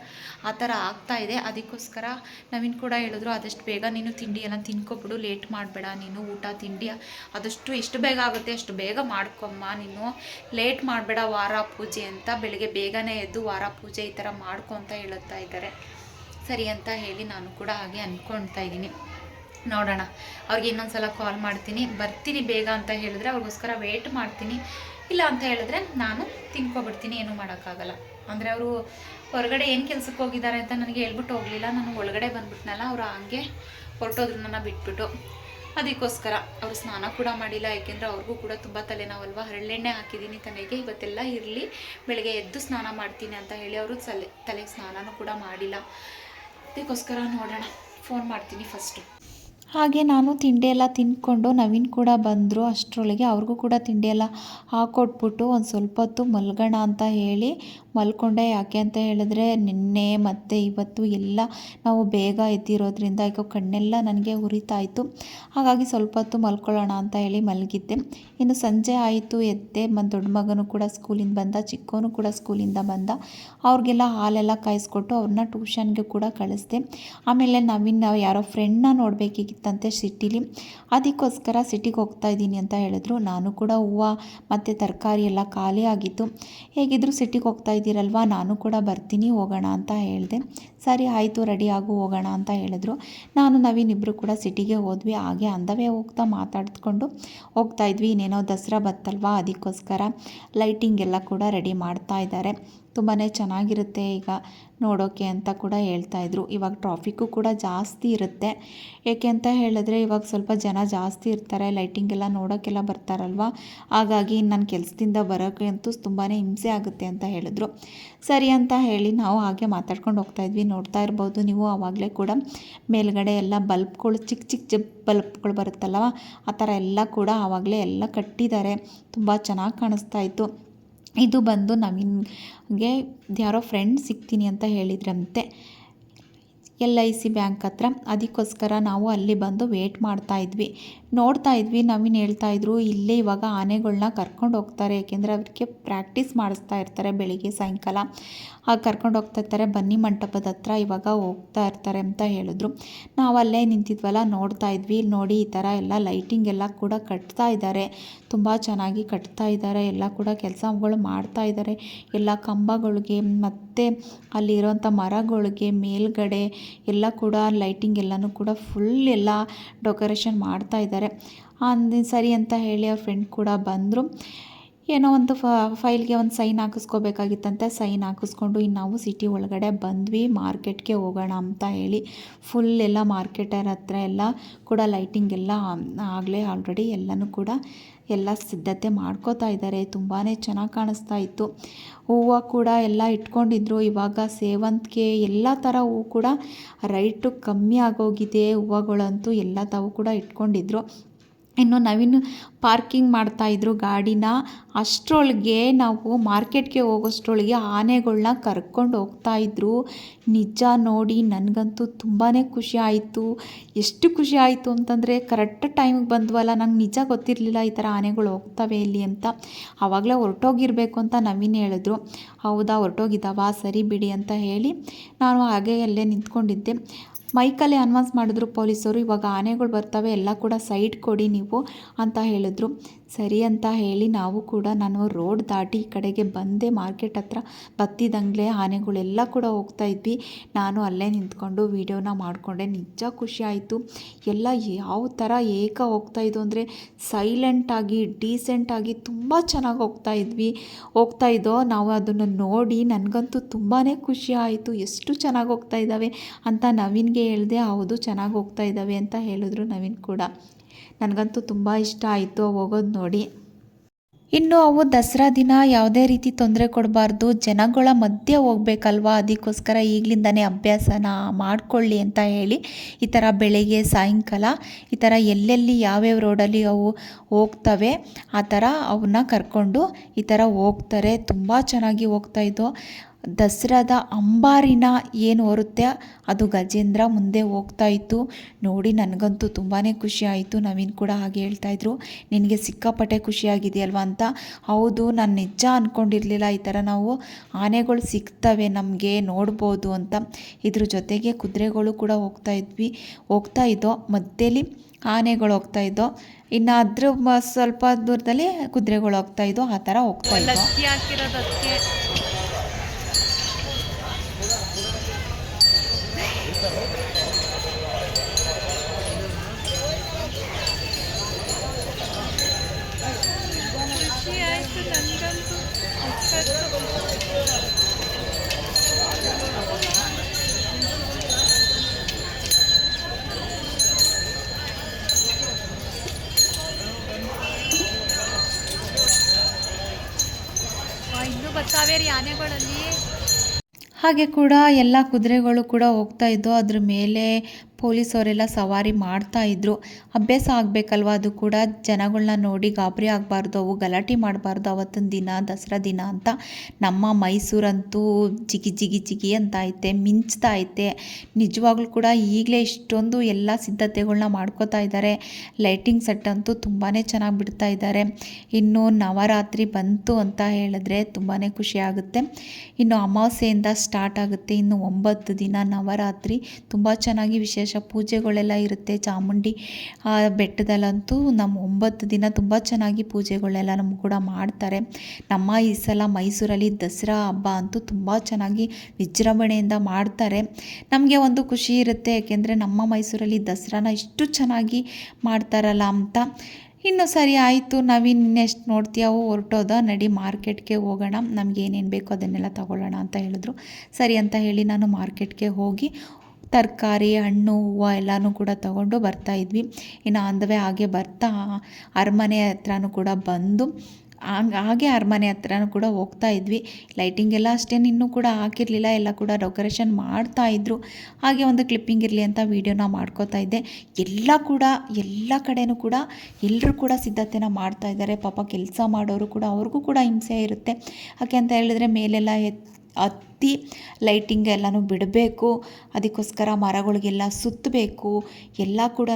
ಆ ಥರ ಆಗ್ತಾ ಇದೆ. ಅದಕ್ಕೋಸ್ಕರ ನವೀನ್ ಕೂಡ ಹೇಳಿದ್ರು, ಆದಷ್ಟು ಬೇಗ ನೀನು ತಿಂಡಿ ಎಲ್ಲ ತಿನ್ಕೊಬಿಡು. ಲೇಟ್ ಮಾಡಬೇಡ. ನೀನು ಊಟ, ತಿಂಡಿ ಆದಷ್ಟು ಎಷ್ಟು ಬೇಗ ಆಗುತ್ತೆ ಅಷ್ಟು ಬೇಗ ಮಾಡ್ಕೊಮ್ಮ. ನೀನು ಲೇಟ್ ಮಾಡಬೇಡ ವಾರ ಪೂಜೆ ಅಂತ. ಬೆಳಿಗ್ಗೆ ಬೇಗನೆ ಎದ್ದು ವಾರ ಪೂಜೆ ಈ ಥರ ಮಾಡ್ಕೊ ಅಂತ ಹೇಳುತ್ತಾ ಇದ್ದಾರೆ. ಸರಿ ಅಂತ ಹೇಳಿ ನಾನು ಕೂಡ ಹಾಗೆ ಅಂದ್ಕೊಳ್ತಾ ಇದ್ದೀನಿ. ನೋಡೋಣ. ಅವ್ರಿಗೆ ಇನ್ನೊಂದು ಸಲ ಕಾಲ್ ಮಾಡ್ತೀನಿ. ಬರ್ತೀನಿ ಬೇಗ ಅಂತ ಹೇಳಿದ್ರೆ ಅವ್ರಿಗೋಸ್ಕರ ವೇಟ್ ಮಾಡ್ತೀನಿ. ಇಲ್ಲ ಅಂತ ಹೇಳಿದ್ರೆ ನಾನು ತಿನ್ಕೊಬಿಡ್ತೀನಿ. ಏನೂ ಮಾಡೋಕ್ಕಾಗಲ್ಲ. ಅಂದರೆ ಅವರು ಹೊರಗಡೆ ಏನು ಕೆಲಸಕ್ಕೆ ಹೋಗಿದ್ದಾರೆ ಅಂತ ನನಗೆ ಹೇಳ್ಬಿಟ್ಟು ಹೋಗಲಿಲ್ಲ. ನಾನು ಒಳಗಡೆ ಬಂದ್ಬಿಟ್ನಲ್ಲ, ಅವರು ಹಂಗೆ ಹೊರಟೋದ್ರು ಬಿಟ್ಬಿಟ್ಟು. ಅದಕ್ಕೋಸ್ಕರ ಅವರು ಸ್ನಾನ ಕೂಡ ಮಾಡಿಲ್ಲ, ಯಾಕೆಂದರೆ ಅವ್ರಿಗೂ ಕೂಡ ತುಂಬ ತಲೆನೋವಲ್ವ. ಹರಳೆಣ್ಣೆ ಹಾಕಿದ್ದೀನಿ ತನಗೆ ಇವತ್ತೆಲ್ಲ ಇರಲಿ, ಬೆಳಗ್ಗೆ ಎದ್ದು ಸ್ನಾನ ಮಾಡ್ತೀನಿ ಅಂತ ಹೇಳಿ ಅವರು ತಲೆ, ತಲೆಗೆ ಸ್ನಾನನೂ ಕೂಡ ಮಾಡಿಲ್ಲ. ಅದಕ್ಕೋಸ್ಕರ ನೋಡೋಣ ಫೋನ್ ಮಾಡ್ತೀನಿ ಫಸ್ಟು ಹಾಗೆ ನಾನು ತಿಂಡಿ ಎಲ್ಲ ತಿಂದ್ಕೊಂಡು ನವೀನ್ ಕೂಡ ಬಂದರು ಅಷ್ಟರೊಳಗೆ, ಅವ್ರಿಗೂ ಕೂಡ ತಿಂಡಿ ಎಲ್ಲ ಹಾಕ್ಕೊಟ್ಬಿಟ್ಟು ಒಂದು ಸ್ವಲ್ಪ ಹೊತ್ತು ಮಲ್ಗೋಣ ಅಂತ ಹೇಳಿ ಮಲ್ಕೊಂಡೆ ಯಾಕೆ ಅಂತ ಹೇಳಿದ್ರೆ, ನಿನ್ನೆ ಮತ್ತು ಇವತ್ತು ಎಲ್ಲ ನಾವು ಬೇಗ ಎದ್ದಿರೋದ್ರಿಂದ ಈಗ ಕಣ್ಣೆಲ್ಲ ನನಗೆ ಉರಿತಾ ಇತ್ತು ಹಾಗಾಗಿ ಸ್ವಲ್ಪ ಹೊತ್ತು ಮಲ್ಕೊಳ್ಳೋಣ ಅಂತ ಹೇಳಿ ಮಲಗಿದ್ದೆ. ಇನ್ನು ಸಂಜೆ ಆಯಿತು, ಎದ್ದೆ. ಮತ್ತು ದೊಡ್ಡ ಮಗನೂ ಕೂಡ ಸ್ಕೂಲಿಂದ ಬಂದ ಚಿಕ್ಕವನು ಕೂಡ ಸ್ಕೂಲಿಂದ ಬಂದ. ಅವ್ರಿಗೆಲ್ಲ ಹಾಲೆಲ್ಲ ಕಾಯಿಸ್ಕೊಟ್ಟು ಅವ್ರನ್ನ ಟ್ಯೂಷನ್ಗೆ ಕೂಡ ಕಳಿಸ್ದೆ. ಆಮೇಲೆ ನವೀನ್, ನಾವು ಯಾರೋ ಫ್ರೆಂಡ್ನ ನೋಡಬೇಕಿತ್ತಂತೆ ಸಿಟಿಲಿ. ಅದಕ್ಕೋಸ್ಕರ ಸಿಟಿಗೆ ಹೋಗ್ತಾ ಇದ್ದೀನಿ ಅಂತ ಹೇಳಿದ್ರು. ನಾನು ಕೂಡ ಹೂವು ಮತ್ತು ತರಕಾರಿ ಎಲ್ಲ ಖಾಲಿ ಆಗಿತ್ತು. ಹೇಗಿದ್ರು ಸಿಟಿಗೆ ಹೋಗ್ತಾ ಇದ್ದೀರಲ್ವ? ನಾನು ಕೂಡ ಬರ್ತೀನಿ, ಹೋಗೋಣ ಅಂತ ಹೇಳಿದೆ. ಸರಿ, ಆಯಿತು, ರೆಡಿ ಆಗು, ಹೋಗೋಣ ಅಂತ ಹೇಳಿದ್ರು. ನಾನು, ನವೀನ್ ಇಬ್ಬರು ಕೂಡ ಸಿಟಿಗೆ ಹೋದ್ವಿ. ಹಾಗೆ ಅಂದವೇ ಹೋಗ್ತಾ ಮಾತಾಡಿಸ್ಕೊಂಡು ಹೋಗ್ತಾ ಇದ್ವಿ. ಇನ್ನೇನೋ ದಸರಾ ಬತ್ತಲ್ವಾ? ಅದಕ್ಕೋಸ್ಕರ ಲೈಟಿಂಗ್ ಎಲ್ಲ ಕೂಡ ರೆಡಿ ಮಾಡ್ತಾ ಇದ್ದಾರೆ. ತುಂಬಾ ಚೆನ್ನಾಗಿರುತ್ತೆ ಈಗ ನೋಡೋಕ್ಕೆ ಅಂತ ಕೂಡ ಹೇಳ್ತಾಯಿದ್ರು ಇವಾಗ ಟ್ರಾಫಿಕ್ಕು ಕೂಡ ಜಾಸ್ತಿ ಇರುತ್ತೆ. ಏಕೆ ಅಂತ ಹೇಳಿದ್ರೆ ಇವಾಗ ಸ್ವಲ್ಪ ಜನ ಜಾಸ್ತಿ ಇರ್ತಾರೆ ಲೈಟಿಂಗ್ ಎಲ್ಲ ನೋಡೋಕ್ಕೆಲ್ಲ ಬರ್ತಾರಲ್ವ? ಹಾಗಾಗಿ ನನ್ನ ಕೆಲಸದಿಂದ ಬರೋಕ್ಕೆ ಅಂತೂ ತುಂಬಾ ಹಿಂಸೆ ಆಗುತ್ತೆ ಅಂತ ಹೇಳಿದ್ರು. ಸರಿ ಅಂತ ಹೇಳಿ ನಾವು ಹಾಗೆ ಮಾತಾಡ್ಕೊಂಡು ಹೋಗ್ತಾ ಇದ್ವಿ. ನೋಡ್ತಾ ಇರ್ಬೋದು ನೀವು ಆವಾಗಲೇ ಕೂಡ. ಮೇಲ್ಗಡೆ ಎಲ್ಲ ಬಲ್ಬ್ಗಳು ಚಿಕ್ಕ ಚಿಕ್ಕ ಬಲ್ಬ್ಗಳು ಬರುತ್ತಲ್ಲವ ಆ ಥರ ಎಲ್ಲ ಕೂಡ ಆವಾಗಲೇ ಎಲ್ಲ ಕಟ್ಟಿದ್ದಾರೆ. ತುಂಬ ಚೆನ್ನಾಗಿ ಕಾಣಿಸ್ತಾ ಇತ್ತು. ಇದು ಬಂದು ನವೀನ್ಗೆ ಯಾರೋ ಫ್ರೆಂಡ್ ಸಿಗ್ತೀನಿ ಅಂತ ಹೇಳಿದ್ರಂತೆ. ಎಲ್ ಐ ಸಿ ಬ್ಯಾಂಕ್ ಹತ್ರ. ಅದಕ್ಕೋಸ್ಕರ ನಾವು ಅಲ್ಲಿ ಬಂದು ವೇಟ್ ಮಾಡ್ತಾ ಇದ್ವಿ. ನೋಡ್ತಾ ಇದ್ವಿ, ನವೀನ್ ಹೇಳ್ತಾ ಇದ್ರು, ಇಲ್ಲೇ ಇವಾಗ ಆನೆಗಳನ್ನ ಕರ್ಕೊಂಡು ಹೋಗ್ತಾರೆ ಏಕೆಂದರೆ ಅವ್ರಿಗೆ ಪ್ರಾಕ್ಟೀಸ್ ಮಾಡಿಸ್ತಾ ಇರ್ತಾರೆ ಬೆಳಿಗ್ಗೆ ಸಾಯಂಕಾಲ. ಕರ್ಕೊಂಡು ಹೋಗ್ತಾ ಇರ್ತಾರೆ, ಬನ್ನಿ ಮಂಟಪದ ಹತ್ರ ಇವಾಗ ಹೋಗ್ತಾ ಇರ್ತಾರೆ ಅಂತ ಹೇಳಿದ್ರು. ನಾವು ಅಲ್ಲೇ ನಿಂತಿದ್ವಲ್ಲ, ನೋಡ್ತಾ ಇದ್ವಿ, ನೋಡಿ ಈ ಥರ ಎಲ್ಲ ಲೈಟಿಂಗ್ ಎಲ್ಲ ಕೂಡ ಕಟ್ತಾ ಇದ್ದಾರೆ. ತುಂಬ ಚೆನ್ನಾಗಿ ಕಟ್ತಾ ಇದ್ದಾರೆ, ಎಲ್ಲ ಕೂಡ ಕೆಲಸಗಳು ಮಾಡ್ತಾ ಇದ್ದಾರೆ. ಎಲ್ಲ ಕಂಬಗಳಿಗೆ, ಮತ್ತು ಅಲ್ಲಿರೋಂಥ ಮರಗಳಿಗೆ, ಮೇಲ್ಗಡೆ ಎಲ್ಲ ಕೂಡ ಲೈಟಿಂಗ್ ಎಲ್ಲನೂ ಕೂಡ ಫುಲ್ ಎಲ್ಲ ಡೆಕೋರೇಷನ್ ಮಾಡ್ತಾ ಇದ್ದಾರೆ. ಅಂದು ಸರಿ ಅಂತ ಹೇಳಿ ಅವ್ರ ಫ್ರೆಂಡ್ ಕೂಡ ಬಂದರು. ಏನೋ ಒಂದು ಫೈಲ್ಗೆ ಒಂದು ಸೈನ್ ಹಾಕಿಸ್ಕೋಬೇಕಾಗಿತ್ತಂತೆ. ಸೈನ್ ಹಾಕಿಸ್ಕೊಂಡು ಇನ್ನು ನಾವು ಸಿಟಿ ಒಳಗಡೆ ಬಂದ್ವಿ. ಮಾರ್ಕೆಟ್ಗೆ ಹೋಗೋಣ ಅಂತ ಹೇಳಿ. ಫುಲ್ ಎಲ್ಲ ಮಾರ್ಕೆಟರ್ ಹತ್ರ ಎಲ್ಲ ಕೂಡ ಲೈಟಿಂಗ್ ಎಲ್ಲ ಆಗಲೇ ಆಲ್ರೆಡಿ ಎಲ್ಲನೂ ಕೂಡ ಎಲ್ಲ ಸಿದ್ಧತೆ ಮಾಡ್ಕೋತಾ ಇದ್ದಾರೆ. ತುಂಬಾ ಚೆನ್ನಾಗಿ ಕಾಣಿಸ್ತಾ ಇತ್ತು. ಹೂವು ಕೂಡ ಎಲ್ಲ ಇಟ್ಕೊಂಡಿದ್ರು. ಇವಾಗ ಸೇವಂತಿಗೆ ಎಲ್ಲ ಥರ ಹೂವು ಕೂಡ ರೈಟು ಕಮ್ಮಿ ಆಗೋಗಿದೆ. ಹೂವುಗಳಂತೂ ಎಲ್ಲ ತಾವು ಕೂಡ ಇಟ್ಕೊಂಡಿದ್ರು. ಇನ್ನು ನವೀನ್ ಪಾರ್ಕಿಂಗ್ ಮಾಡ್ತಾಯಿದ್ರು ಗಾಡಿನ, ಅಷ್ಟರೊಳಗೆ ನಾವು ಮಾರ್ಕೆಟ್ಗೆ ಹೋಗೋಷ್ಟ್ರೊಳಗೆ ಆನೆಗಳನ್ನ ಕರ್ಕೊಂಡು ಹೋಗ್ತಾ ಇದ್ರು. ನಿಜ ನೋಡಿ ನನಗಂತೂ ತುಂಬಾ ಖುಷಿ ಆಯಿತು. ಎಷ್ಟು ಖುಷಿ ಆಯಿತು ಅಂತಂದರೆ ಕರೆಕ್ಟ್ ಟೈಮಿಗೆ ಬಂದ್ವಲ್ಲ, ನಂಗೆ ನಿಜ ಗೊತ್ತಿರಲಿಲ್ಲ ಈ ಥರ ಆನೆಗಳು ಹೋಗ್ತವೆ ಇಲ್ಲಿ ಅಂತ. ಆವಾಗಲೇ ಹೊರಟೋಗಿರ್ಬೇಕು ಅಂತ ನವೀನ್ ಹೇಳಿದ್ರು. ಹೌದಾ, ಹೊರಟೋಗಿದ್ದಾವಾ? ಸರಿ ಬಿಡಿ ಅಂತ ಹೇಳಿ ನಾನು ಹಾಗೆ ಅಲ್ಲೇ ನಿಂತ್ಕೊಂಡಿದ್ದೆ. ಮೈಕಲ್ಲೇ ಅನ್ವಾನ್ಸ್ ಮಾಡಿದ್ರು ಪೊಲೀಸರು ಇವಾಗ ಆನೆಗಳು ಬರ್ತವೆ ಎಲ್ಲ ಕೂಡ ಸೈಡ್ ಕೊಡಿ ನೀವು ಅಂತ ಹೇಳಿದ್ರು. ಸರಿ ಅಂತ ಹೇಳಿ ನಾವು ಕೂಡ ನಾನು ರೋಡ್ ದಾಟಿ ಈ ಕಡೆಗೆ ಬಂದೆ. ಮಾರ್ಕೆಟ್ ಹತ್ರ ಬತ್ತಿದಂಗಲೇ ಆನೆಗಳೆಲ್ಲ ಕೂಡ ಹೋಗ್ತಾ ಇದ್ವಿ. ನಾನು ಅಲ್ಲೇ ನಿಂತ್ಕೊಂಡು ವೀಡಿಯೋನ ಮಾಡಿಕೊಂಡೆ. ನಿಜ ಖುಷಿ ಆಯಿತು. ಎಲ್ಲ ಯಾವ ಥರ ಏಕ ಹೋಗ್ತಾ ಇದ್ದು ಅಂದರೆ ಸೈಲೆಂಟಾಗಿ ಡೀಸೆಂಟಾಗಿ ತುಂಬ ಚೆನ್ನಾಗಿ ಹೋಗ್ತಾ ಇದ್ವಿ. ಹೋಗ್ತಾ ಇದ್ದೋ ನಾವು ಅದನ್ನು ನೋಡಿ ನನಗಂತೂ ತುಂಬಾ ಖುಷಿ ಆಯಿತು. ಎಷ್ಟು ಚೆನ್ನಾಗಿ ಹೋಗ್ತಾ ಇದ್ದಾವೆ ಅಂತ ನವೀನ್ಗೆ ಹೇಳಿದೆ, ಹೌದು ಚೆನ್ನಾಗಿ ಹೋಗ್ತಾ ಇದ್ದಾವೆ ಅಂತ ಹೇಳಿದ್ರು ನವೀನ್ ಕೂಡ. ನನಗಂತೂ ತುಂಬ ಇಷ್ಟ ಆಯಿತು ಹೋಗೋದು ನೋಡಿ. ಇನ್ನು ಅವು ದಸರಾ ದಿನ ಯಾವುದೇ ರೀತಿ ತೊಂದರೆ ಕೊಡಬಾರ್ದು. ಜನಗಳ ಮಧ್ಯೆ ಹೋಗ್ಬೇಕಲ್ವಾ? ಅದಕ್ಕೋಸ್ಕರ ಈಗಲಿಂದನೇ ಅಭ್ಯಾಸನ ಮಾಡಿಕೊಳ್ಳಿ ಅಂತ ಹೇಳಿ ಈ ಥರ ಬೆಳಗ್ಗೆ, ಸಾಯಂಕಾಲ ಈ ಥರ ಎಲ್ಲೆಲ್ಲಿ ಯಾವ್ಯಾವ ರೋಡಲ್ಲಿ ಅವು ಹೋಗ್ತವೆ ಆ ಥರ ಅವನ್ನ ಕರ್ಕೊಂಡು ಈ ಥರ ಹೋಗ್ತಾರೆ. ತುಂಬ ಚೆನ್ನಾಗಿ ಹೋಗ್ತಾ ಇದ್ದೋ ದಸರಾದ ಅಂಬಾರಿನ ಏನು ಹೊರುತ್ತೆ ಅದು ಗಜೇಂದ್ರ ಮುಂದೆ ಹೋಗ್ತಾ ಇತ್ತು. ನೋಡಿ, ನನಗಂತೂ ತುಂಬಾ ಖುಷಿ ಆಯಿತು. ನವೀನ್ ಕೂಡ ಹಾಗೆ ಹೇಳ್ತಾಯಿದ್ರು ನಿನಗೆ ಸಿಕ್ಕಾಪಟ್ಟೆ ಖುಷಿಯಾಗಿದೆಯಲ್ವಾ ಅಂತ. ಹೌದು, ನಾನು ನಿಜ ಅಂದ್ಕೊಂಡಿರಲಿಲ್ಲ ಈ ಥರ ನಾವು ಆನೆಗಳು ಸಿಗ್ತವೆ, ನಮಗೆ ನೋಡ್ಬೋದು ಅಂತ. ಇದ್ರ ಜೊತೆಗೆ ಕುದುರೆಗಳು ಕೂಡ ಹೋಗ್ತಾ ಇದ್ವಿ. ಹೋಗ್ತಾ ಇದ್ದೋ ಮಧ್ಯದಲ್ಲಿ ಆನೆಗಳು ಹೋಗ್ತಾ ಇದ್ದೋ, ಇನ್ನು ಅದ್ರ ಸ್ವಲ್ಪ ದೂರದಲ್ಲಿ ಕುದುರೆಗಳು ಹೋಗ್ತಾ ಇದ್ದೋ, ಆ ಥರ ಹೋಗ್ತಾ ಇದ್ದೋ. ಹಾಗೆ ಕೂಡ ಎಲ್ಲ ಕುದುರೆಗಳು ಕೂಡ ಹೋಗ್ತಾ ಇದ್ದೋ ಅದ್ರ ಮೇಲೆ ಪೊಲೀಸವರೆಲ್ಲ ಸವಾರಿ ಮಾಡ್ತಾ ಇದ್ರು. ಅಭ್ಯಾಸ ಆಗಬೇಕಲ್ವ? ಅದು ಕೂಡ ಜನಗಳನ್ನ ನೋಡಿ ಗಾಬರಿ ಆಗಬಾರ್ದು, ಅವು ಗಲಾಟೆ ಮಾಡಬಾರ್ದು ಅವತ್ತಿನ ದಿನ, ದಸರಾ ದಿನ ಅಂತ. ನಮ್ಮ ಮೈಸೂರಂತೂ ಜಿಗಿ ಜಿಗಿ ಜಿಗಿ ಅಂತ ಐತೆ, ಮಿಂಚ್ತಾ ಐತೆ. ನಿಜವಾಗ್ಲೂ ಕೂಡ ಈಗಲೇ ಇಷ್ಟೊಂದು ಎಲ್ಲ ಸಿದ್ಧತೆಗಳನ್ನ ಮಾಡ್ಕೋತಾ ಇದ್ದಾರೆ ಲೈಟಿಂಗ್ ಸೆಟ್ ಅಂತೂ ತುಂಬಾ ಚೆನ್ನಾಗಿ ಬಿಡ್ತಾ ಇದ್ದಾರೆ ಇನ್ನು ನವರಾತ್ರಿ ಬಂತು ಅಂತ ಹೇಳಿದ್ರೆ ತುಂಬಾ ಖುಷಿ ಆಗುತ್ತೆ. ಇನ್ನು ಅಮಾವಾಸ್ಯೆಯಿಂದ ಸ್ಟಾರ್ಟ್ ಆಗುತ್ತೆ. ಇನ್ನು ಒಂಬತ್ತು ದಿನ ನವರಾತ್ರಿ. ತುಂಬ ಚೆನ್ನಾಗಿ ವಿಶೇಷ ಪೂಜೆಗಳೆಲ್ಲ ಇರುತ್ತೆ. ಚಾಮುಂಡಿ ಬೆಟ್ಟದಲ್ಲಂತೂ ನಮ್ಮ ಒಂಬತ್ತು ದಿನ ತುಂಬ ಚೆನ್ನಾಗಿ ಪೂಜೆಗಳೆಲ್ಲ ನಮ್ಗೆ ಕೂಡ ಮಾಡ್ತಾರೆ. ನಮ್ಮ ಈ ಸಲ ಮೈಸೂರಲ್ಲಿ ದಸರಾ ಹಬ್ಬ ಅಂತೂ ತುಂಬ ಚೆನ್ನಾಗಿ ವಿಜೃಂಭಣೆಯಿಂದ ಮಾಡ್ತಾರೆ. ನಮಗೆ ಒಂದು ಖುಷಿ ಇರುತ್ತೆ. ಯಾಕೆಂದರೆ ನಮ್ಮ ಮೈಸೂರಲ್ಲಿ ದಸರಾನ ಇಷ್ಟು ಚೆನ್ನಾಗಿ ಮಾಡ್ತಾರಲ್ಲ ಅಂತ. ಇನ್ನು ಸರಿ ಆಯಿತು. ನಾವಿನ್ ನೆಕ್ಸ್ಟ್ ನೋಡ್ತೀಯಾವು ಹೊರಟೋದ, ನಡಿ ಮಾರ್ಕೆಟ್ಗೆ ಹೋಗೋಣ. ನಮ್ಗೆ ಏನೇನು ಬೇಕೋ ಅದನ್ನೆಲ್ಲ ತಗೊಳ್ಳೋಣ ಅಂತ ಹೇಳಿದ್ರು. ಸರಿ ಅಂತ ಹೇಳಿ ನಾನು ಮಾರ್ಕೆಟ್ಗೆ ಹೋಗಿ ತರಕಾರಿ, ಹಣ್ಣು, ಹೂವು ಎಲ್ಲನೂ ಕೂಡ ತಗೊಂಡು ಬರ್ತಾ ಇದ್ವಿ. ಇನ್ನು ವೇ ಹಾಗೆ ಬರ್ತಾ ಅರಮನೆ ಹತ್ರನೂ ಕೂಡ ಬಂದು ಹಂಗೆ ಹಾಗೆ ಅರಮನೆ ಹತ್ರನೂ ಕೂಡ ಹೋಗ್ತಾ ಇದ್ವಿ. ಲೈಟಿಂಗ್ ಎಲ್ಲ ಅಷ್ಟೇನು ಇನ್ನೂ ಕೂಡ ಹಾಕಿರಲಿಲ್ಲ, ಎಲ್ಲ ಕೂಡ ಡೆಕೋರೇಷನ್ ಮಾಡ್ತಾ ಇದ್ರು. ಹಾಗೆ ಒಂದು ಕ್ಲಿಪ್ಪಿಂಗ್ ಇರಲಿ ಅಂತ ವೀಡಿಯೋನ ಮಾಡ್ಕೋತಾ ಇದ್ದೆ. ಎಲ್ಲ ಕೂಡ, ಎಲ್ಲ ಕಡೆನೂ ಕೂಡ ಎಲ್ಲರೂ ಕೂಡ ಸಿದ್ಧತೆನ ಮಾಡ್ತಾ ಇದ್ದಾರೆ. ಪಾಪ ಕೆಲಸ ಮಾಡೋರು ಕೂಡ ಅವ್ರಿಗೂ ಕೂಡ ಹಿಂಸೆ ಇರುತ್ತೆ. ಯಾಕೆ ಅಂತ ಹೇಳಿದ್ರೆ ಮೇಲೆಲ್ಲ ಹತ್ತಿ ಲೈಟಿಂಗ್ ಎಲ್ಲನೂ ಬಿಡಬೇಕು. ಅದಕ್ಕೋಸ್ಕರ ಮರಗಳಿಗೆಲ್ಲ ಸುತ್ತಬೇಕು. ಎಲ್ಲ ಕೂಡ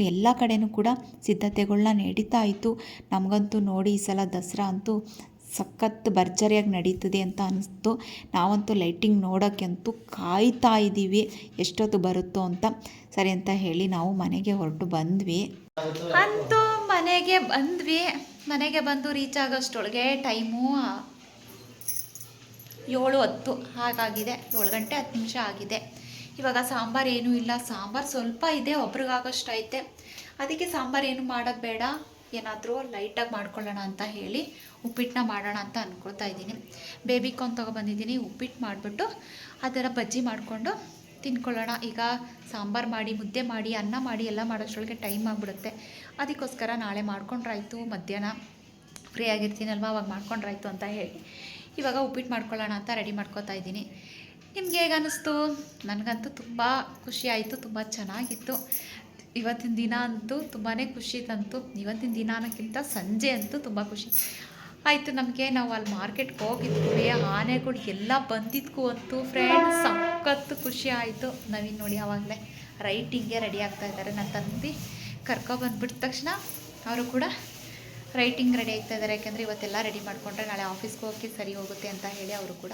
ಎಲ್ಲ ಕಡೆಯೂ ಕೂಡ ಸಿದ್ಧತೆಗಳನ್ನ ನಡೀತಾ ಇತ್ತು. ನಮಗಂತೂ ನೋಡಿ ಈ ಸಲ ದಸರಾ ಅಂತೂ ಸಖತ್ ಭರ್ಜರಿಯಾಗಿ ನಡೀತದೆ ಅಂತ ಅನಿಸ್ತು ನಾವಂತೂ ಲೈಟಿಂಗ್ ನೋಡೋಕ್ಕಂತೂ ಕಾಯ್ತಾ ಇದ್ದೀವಿ. ಎಷ್ಟೊತ್ತು ಬರುತ್ತೋ ಅಂತ. ಸರಿ ಅಂತ ಹೇಳಿ ನಾವು ಮನೆಗೆ ಹೊರಟು ಬಂದ್ವಿ. ಅಂತೂ ಮನೆಗೆ ಬಂದ್ವಿ. ಮನೆಗೆ ಬಂದು ರೀಚ್ ಆಗೋಷ್ಟೊಳಗೆ ಟೈಮು ಏಳು ಹತ್ತು. ಹಾಗಾಗಿದೆ. ಏಳು ಗಂಟೆ ಹತ್ತು ನಿಮಿಷ ಆಗಿದೆ. ಇವಾಗ ಸಾಂಬಾರು ಏನೂ ಇಲ್ಲ. ಸಾಂಬಾರು ಸ್ವಲ್ಪ ಇದೆ ಒಬ್ರಿಗಾಗೋಷ್ಟೈತೆ ಅದಕ್ಕೆ ಸಾಂಬಾರು ಏನು ಮಾಡೋದು ಬೇಡ. ಏನಾದರೂ ಲೈಟಾಗಿ ಮಾಡ್ಕೊಳ್ಳೋಣ ಅಂತ ಹೇಳಿ ಉಪ್ಪಿಟ್ಟನ್ನ ಮಾಡೋಣ ಅಂತ ಅಂದ್ಕೊಳ್ತಾ ಇದ್ದೀನಿ. ಬೇಬಿ ಕಾರ್ನ್ ತೊಗೊಬಂದಿದ್ದೀನಿ ಉಪ್ಪಿಟ್ಟು ಮಾಡಿಬಿಟ್ಟು ಅದರ ಬಜ್ಜಿ ಮಾಡಿಕೊಂಡು ತಿನ್ಕೊಳ್ಳೋಣ. ಈಗ ಸಾಂಬಾರು ಮಾಡಿ, ಮುದ್ದೆ ಮಾಡಿ, ಅನ್ನ ಮಾಡಿ ಎಲ್ಲ ಮಾಡೋಷ್ಟರೊಳಗೆ ಟೈಮ್ ಆಗಿಬಿಡುತ್ತೆ. ಅದಕ್ಕೋಸ್ಕರ ನಾಳೆ ಮಾಡ್ಕೊಂಡ್ರಾಯ್ತು ಮಧ್ಯಾಹ್ನ. ಫ್ರೀ ಆಗಿರ್ತೀನಲ್ವ? ಅವಾಗ ಮಾಡ್ಕೊಂಡ್ರಾಯ್ತು ಅಂತ ಹೇಳಿ. ಇವಾಗ ಉಪ್ಪಿಟ್ಟು ಮಾಡ್ಕೊಳ್ಳೋಣ ಅಂತ ರೆಡಿ ಮಾಡ್ಕೋತಾ ಇದ್ದೀನಿ. ನಿಮ್ಗೆ ಹೇಗೆ ಅನ್ನಿಸ್ತು? ನನಗಂತೂ ತುಂಬ ಖುಷಿ ಆಯಿತು, ತುಂಬ ಚೆನ್ನಾಗಿತ್ತು. ಇವತ್ತಿನ ದಿನ ಅಂತೂ ತುಂಬಾ ಖುಷಿ ತಂತು. ಇವತ್ತಿನ ದಿನ ಅನ್ನೋಕ್ಕಿಂತ ಸಂಜೆ ಅಂತೂ ತುಂಬ ಖುಷಿ. ಆಯಿತು, ನಮಗೆ ನಾವು ಅಲ್ಲಿ ಮಾರ್ಕೆಟ್ಗೆ ಹೋಗಿದ್ವಿ. ಆನೆಗಳು ಎಲ್ಲ ಬಂದಿದ್ಕು ಅಂತೂ ಫ್ರೆಂಡ್ಸ್ ಸಖತ್ತು ಖುಷಿ ಆಯಿತು. ನವೀನ್ ನೋಡಿ ಆವಾಗಲೇ ರೈಟಿಂಗೆ ರೆಡಿ ಆಗ್ತಾ ಇದ್ದಾರೆ. ನನ್ನ ತಂದು ಕರ್ಕೊಬಂದ್ಬಿಟ್ಟ ತಕ್ಷಣ, ಅವರು ಕೂಡ ರೈಟಿಂಗ್ ರೆಡಿ ಆಗ್ತಾ ಇದ್ದಾರೆ ಯಾಕೆಂದರೆ ಇವತ್ತೆಲ್ಲ ರೆಡಿ ಮಾಡಿಕೊಂಡ್ರೆ ನಾಳೆ ಆಫೀಸ್ಗೆ ಹೋಗಿ ಸರಿ ಹೋಗುತ್ತೆ ಅಂತ ಹೇಳಿ ಅವರು ಕೂಡ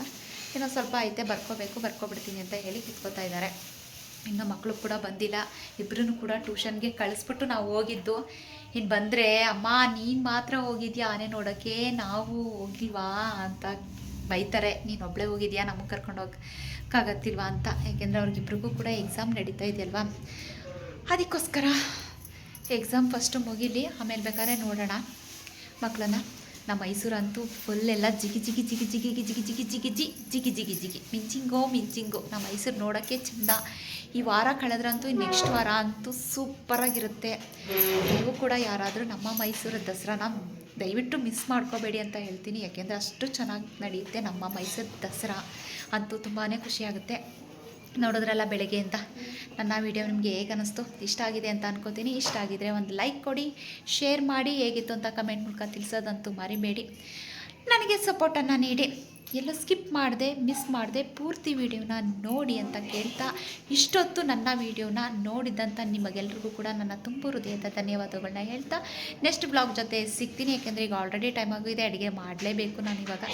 ಏನೋ ಸ್ವಲ್ಪ ಐತೆ, ಬರ್ಕೋಬೇಕು, ಬರ್ಕೊಬಿಡ್ತೀನಿ ಅಂತ ಹೇಳಿ ಕಿತ್ಕೋತಾ ಇದ್ದಾರೆ ಇನ್ನು ಮಕ್ಕಳು ಕೂಡ ಬಂದಿಲ್ಲ. ಇಬ್ಬರೂ ಕೂಡ ಟ್ಯೂಷನ್ಗೆ ಕಳಿಸ್ಬಿಟ್ಟು ನಾವು ಹೋಗಿದ್ದು. ಇನ್ನು ಬಂದರೆ, ಅಮ್ಮ, ನೀನು ಮಾತ್ರ ಹೋಗಿದ್ಯಾ? ಆನೆ ನೋಡೋಕ್ಕೆ ನಾವು ಹೋಗಿಲ್ವಾ? ಅಂತ ಬೈತಾರೆ. ನೀನು ಒಬ್ಬಳೇ ಹೋಗಿದ್ಯಾ? ನಮಗೆ ಕರ್ಕೊಂಡು ಹೋಗಕ್ಕಾಗತ್ತಿಲ್ವಾ? ಅಂತ. ಯಾಕೆಂದರೆ ಅವ್ರಿಗಿಬ್ರಿಗೂ ಕೂಡ ಎಕ್ಸಾಮ್ ನಡೀತಾ ಇದೆಯಲ್ವಾ? ಅದಕ್ಕೋಸ್ಕರ ಎಕ್ಸಾಮ್ ಫಸ್ಟು ಮುಗೀಲಿ. ಆಮೇಲೆ ಬೇಕಾದ್ರೆ ನೋಡೋಣ. ಮಕ್ಕಳನ್ನ ನಮ್ಮ ಮೈಸೂರಂತೂ ಫುಲ್ ಎಲ್ಲ ಜಿಗಿ ಜಿಗಿ ಜಿಗಿ ಜಿಗಿ ಜಿಗಿ ಜಿಗಿ ಜಿಗಿ ಜಿ ಜಿಗಿ ಜಿಗಿ ಜಿಗಿ ಮಿಂಚಿಂಗೋ ಮಿಂಚಿಂಗೋ ನಮ್ಮ ಮೈಸೂರು ನೋಡೋಕ್ಕೆ ಚೆಂದ ಈ ವಾರ ಕಳೆದ್ರಂತೂ ನೆಕ್ಸ್ಟ್ ವಾರ ಅಂತೂ ಸೂಪರಾಗಿರುತ್ತೆ ನೀವು ಕೂಡ ಯಾರಾದರೂ ನಮ್ಮ ಮೈಸೂರು ದಸರಾನ ದಯವಿಟ್ಟು ಮಿಸ್ ಮಾಡ್ಕೋಬೇಡಿ ಅಂತ ಹೇಳ್ತೀನಿ ಯಾಕೆಂದರೆ ಅಷ್ಟು ಚೆನ್ನಾಗಿ ನಡೆಯುತ್ತೆ ನಮ್ಮ ಮೈಸೂರು ದಸರಾ ಅಂತೂ ತುಂಬಾ ಖುಷಿಯಾಗುತ್ತೆ ನೋಡಿದ್ರಲ್ಲ ಅಂತ? ನನ್ನ ವಿಡಿಯೋ ನಿಮಗೆ ಹೇಗೆ ಅನ್ನಿಸ್ತು ಇಷ್ಟ ಆಗಿದೆ ಅಂತ ಅನ್ಕೋತೀನಿ. ಇಷ್ಟ ಆಗಿದ್ರೆ ಒಂದು ಲೈಕ್ ಕೊಡಿ ಶೇರ್ ಮಾಡಿ, ಹೇಗಿತ್ತು ಅಂತ ಕಮೆಂಟ್ ಮೂಲಕ ತಿಳಿಸೋದಂತೂ ಮರಿಬೇಡಿ. ನನಗೆ ಸಪೋರ್ಟನ್ನು ನೀಡಿ. ಎಲ್ಲೋ ಸ್ಕಿಪ್ ಮಾಡಿದೆ, ಮಿಸ್ ಮಾಡಿದೆ ಪೂರ್ತಿ ವಿಡಿಯೋನ ನೋಡಿ ಅಂತ ಕೇಳ್ತಾ ಇಷ್ಟೊತ್ತು ನನ್ನ ವಿಡಿಯೋನ ನೋಡಿದ್ದಂಥ ನಿಮಗೆಲ್ರಿಗೂ ಕೂಡ ನನ್ನ ತುಂಬ ಹೃದಯದ ಧನ್ಯವಾದಗಳನ್ನ ಹೇಳ್ತಾ ನೆಕ್ಸ್ಟ್ ಬ್ಲಾಗ್ ಜೊತೆ ಸಿಗ್ತೀನಿ. ಯಾಕೆಂದರೆ ಈಗ ಆಲ್ರೆಡಿ ಟೈಮ್ ಆಗಿದೆ, ಅಡುಗೆ ಮಾಡಲೇಬೇಕು ನಾನು ಇವಾಗ.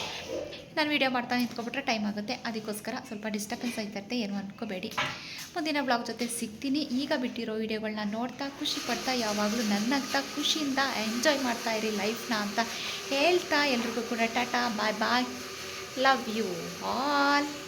ನಾನು ವೀಡಿಯೋ ಮಾಡ್ತಾ ನಿಂತ್ಕೊಬಿಟ್ರೆ ಟೈಮ್ ಆಗುತ್ತೆ. ಅದಕ್ಕೋಸ್ಕರ ಸ್ವಲ್ಪ ಡಿಸ್ಟರ್ಬೆನ್ಸ್ ಆಯ್ತೈತೆ ಏನು ಅನ್ಕೋಬೇಡಿ. ಮುಂದಿನ ಬ್ಲಾಗ್ ಜೊತೆ ಸಿಗ್ತೀನಿ. ಈಗ ಬಿಟ್ಟಿರೋ ವೀಡಿಯೋಗಳನ್ನ ನೋಡ್ತಾ, ಖುಷಿ ಪಡ್ತಾ, ಯಾವಾಗಲೂ ನನ್ನಂತ ಖುಷಿಯಿಂದ ಎಂಜಾಯ್ ಮಾಡ್ತಾ ಇರಿ ಲೈಫ್ನ ಅಂತ ಹೇಳ್ತಾ ಎಲ್ರಿಗೂ ಕೂಡ. ಟಾಟಾ ಬಾಯ್ ಬಾಯ್ Love you all.